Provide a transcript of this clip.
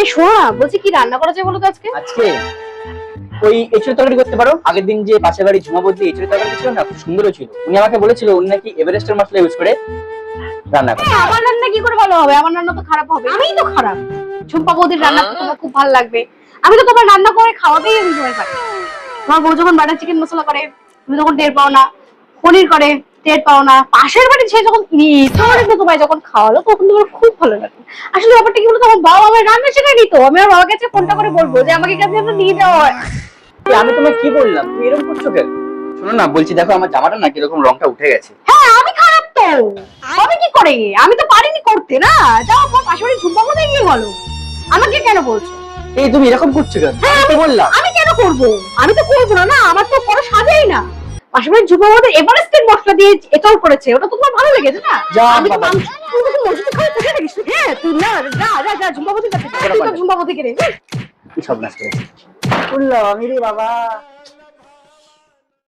এই শোনো না বলছি কি রান্না করা যায় বলো তো আজকে? আজকে ওই এঁচড় তরকারি করতে পারো। আগের দিন যে পাশের বাড়ি ঝুমা বলতে এঁচড় তরকারি ছিল না খুব সুন্দরও ছিল। উনি আমাকে বলেছিল উনি নাকি এভারেস্টের মশলা ইউজ করে রান্না করে। আমার রান্না কি করে ভালো হবে? আমার রান্না তো খারাপ হবে। আমিই তো খারাপ। ঝুম্পা বৌদির রান্না তো তোমার খুব ভালো লাগবে। আমি তো তোমার রান্না করে খাওয়াতেই আমি সময় পাই। তোমার বউ যখন বাটার চিকেন মশলা করে তুমি তখন টের পাও না পনির করে। টের পাও না। পাশের বাড়ি সে যখন তোমার তোমায় যখন খাওয়ালো তখন তোমার খুব ভালো লাগে আসলে ব্যাপারটা কি বলতো আমার বাবা আমার রান্না শেখায় নিত আমি আমার বাবার কাছে ফোনটা করে বলব যে আমাকে কাছে নিয়ে যাওয়া হয় আমি তোমায় কি বললাম? তুমি এরকম করছ কেন? শোনো না বলছি দেখো আমার জামাটা না কীরকম রংটা উঠে গেছে। হ্যাঁ আমি খারাপ তো। আমি কি করে? আমি তো পারিনি করতে না? যাও আমার পাশের বাড়ি ঝুম্পা গিয়ে বলো? আমাকে কেন বলছো? এই তুমি এরকম করছ কেন? আমি বললাম। আমি কেন করব? আমি তো করব না না? আমার পাশাপাশি যুব আমাদের এভারেস্টের মশলা দিয়ে এটাও করেছে। ওটা তো তোমার ভালো লেগেছে না? আমি তো। মাংস তুই তো মসজিদ খাওয়া কোথায় দেখিস হ্যাঁ তুই না যা যা যা ঝুম্বাবতী কাছে ঝুম্বাবতিকে রে? সব করেছে বাবা।